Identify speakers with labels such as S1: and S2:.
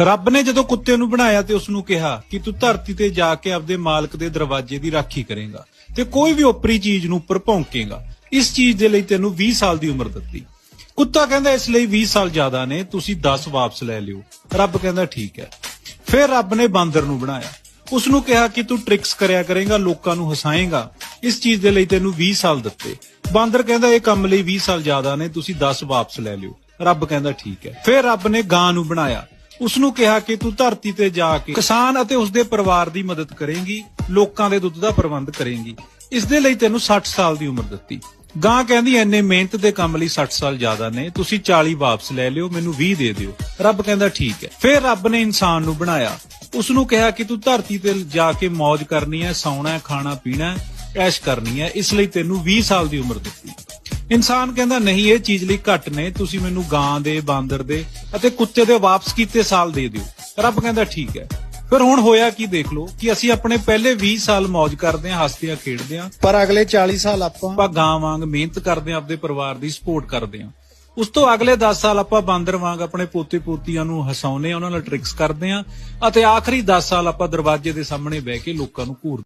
S1: ਰੱਬ ਨੇ ਜਦੋਂ ਕੁੱਤੇ ਨੂੰ ਬਣਾਇਆ ਤੇ ਉਸ ਨੂੰ ਕਿਹਾ ਕਿ ਤੂੰ ਧਰਤੀ ਤੇ ਜਾ ਕੇ ਆਪਦੇ ਮਾਲਕ ਦੇ ਦਰਵਾਜ਼ੇ ਦੀ ਰਾਖੀ ਕਰੇਗਾ ਤੇ ਕੋਈ ਵੀ ਓਪਰੀ ਚੀਜ਼ ਨੂੰ ਉੱਪਰ ਭੌਂਕੇਗਾ, ਇਸ ਚੀਜ਼ ਦੇ ਲਈ ਤੈਨੂੰ 20 ਸਾਲ ਦੀ ਉਮਰ ਦਿੱਤੀ। ਕੁੱਤਾ ਕਹਿੰਦਾ, ਇਸ ਲਈ 20 ਸਾਲ ਜ਼ਿਆਦਾ ਨੇ, ਤੁਸੀਂ 10 ਵਾਪਸ ਲੈ ਲਿਓ। ਰੱਬ ਕਹਿੰਦਾ, ਠੀਕ ਹੈ। ਫਿਰ ਰੱਬ ਨੇ ਬਾਂਦਰ ਨੂੰ ਬਣਾਇਆ। ਉਸ ਨੂੰ ਕਿਹਾ ਕਿ ਤੂੰ ਟ੍ਰਿਕਸ ਕਰਿਆ ਕਰੇਗਾ, ਲੋਕਾਂ ਨੂੰ ਹਸਾਏਗਾ। ਇਸ ਚੀਜ਼ ਦੇ ਲਈ ਤੈਨੂੰ 20 ਸਾਲ ਦਿੱਤੇ। ਬਾਂਦਰ ਕਹਿੰਦਾ, ਇਹ ਕੰਮ ਲਈ 20 ਸਾਲ ਜ਼ਿਆਦਾ ਨੇ, ਤੁਸੀਂ 10 ਵਾਪਸ ਲੈ ਲਿਓ। ਰੱਬ ਕਹਿੰਦਾ, ਠੀਕ ਹੈ। ਫਿਰ ਰੱਬ ਨੇ ਗਾਂ ਨੂੰ ਬਣਾਇਆ। ਉਸ ਨੂੰ ਕਿਹਾ ਕਿ ਤੂੰ ਧਰਤੀ ਤੇ ਜਾ ਕੇ ਕਿਸਾਨ ਅਤੇ ਉਸਦੇ ਪਰਿਵਾਰ ਦੀ ਮਦਦ ਕਰੇਂਗੀ, ਲੋਕਾਂ ਦੇ ਦੁੱਧ ਦਾ ਪ੍ਰਬੰਧ ਕਰੇਂਗੀ। ਇਸ ਦੇ ਲਈ ਤੈਨੂੰ 60 ਸਾਲ ਦੀ ਉਮਰ ਦਿੱਤੀ। ਗਾਂ ਕਹਿੰਦੀ ਐਨੇ ਮਿਹਨਤ ਦੇ ਕੰਮ ਲਈ 60 ਸਾਲ ਜ਼ਿਆਦਾ ਨੇ, ਤੁਸੀਂ 40 ਵਾਪਸ ਲੈ ਲਿਓ, ਮੈਨੂੰ 20 ਦੇ ਦਿਓ। ਰੱਬ ਕਹਿੰਦਾ, ਠੀਕ ਹੈ। ਫਿਰ ਰੱਬ ਨੇ ਇਨਸਾਨ ਨੂੰ ਬਣਾਇਆ। ਉਸ ਨੂੰ ਕਿਹਾ ਕਿ ਤੂੰ ਧਰਤੀ ਤੇ ਜਾ ਕੇ ਮौज ਕਰਨੀ ਹੈ, ਸੌਣਾ ਹੈ ਖਾਣਾ, ਪੀਣਾ ਹੈ ਐਸ਼ ਕਰਨੀ ਹੈ, ਇਸ ਲਈ ਤੈਨੂੰ 20 ਸਾਲ ਦੀ ਉਮਰ ਦਿੱਤੀ। ਇਨਸਾਨ ਕਹਿੰਦਾ ਨਹੀਂ ਇਹ ਚੀਜ਼ ਲਈ ਘੱਟ ਨੇ ਤੁਸੀਂ ਮੈਨੂੰ ਗਾਂ ਦੇ ਬਾਂਦਰ ਦੇ ਅਤੇ ਕੁੱਤੇ ਦੇ ਵਾਪਸ ਕੀਤੇ ਸਾਲ ਦੇ ਦਿਓ। ਰੱਬ ਕਹਿੰਦਾ ਠੀਕ ਹੈ। ਫਿਰ ਹੁਣ ਹੋਇਆ ਕੀ ਦੇਖ ਲਓ ਕਿ ਅਸੀਂ ਆਪਣੇ ਪਹਿਲੇ 20 ਸਾਲ ਮौज ਕਰਦੇ ਹਾਂ ਹੱਸਦੇ ਖੇਡਦੇ ਹਾਂ।
S2: ਪਰ ਅਗਲੇ 40 ਸਾਲ ਆਪਾਂ
S1: ਆਪਾਂ ਗਾਂ ਵਾਂਗ ਮਿਹਨਤ ਕਰਦੇ ਹਾਂ ਆਪਦੇ ਪਰਿਵਾਰ ਦੀ ਸਪੋਰਟ ਕਰਦੇ ਹਾਂ। ਉਸ ਤੋਂ ਅਗਲੇ 10 ਸਾਲ ਆਪਾਂ ਬਾਂਦਰ ਵਾਂਗ ਆਪਣੇ ਪੋਤੇ ਪੋਤੀਆਂ ਨੂੰ ਹਸਾਉਨੇ ਆ ਉਹਨਾਂ ਨਾਲ ਟ੍ਰਿਕਸ ਕਰਦੇ ਹਾਂ ਅਤੇ ਆਖਰੀ 10 ਸਾਲ ਆਪਾਂ ਦਰਵਾਜ਼ੇ ਦੇ ਸਾਹਮਣੇ ਬਹਿ ਕੇ ਲੋਕਾਂ ਨੂੰ ਘੂਰ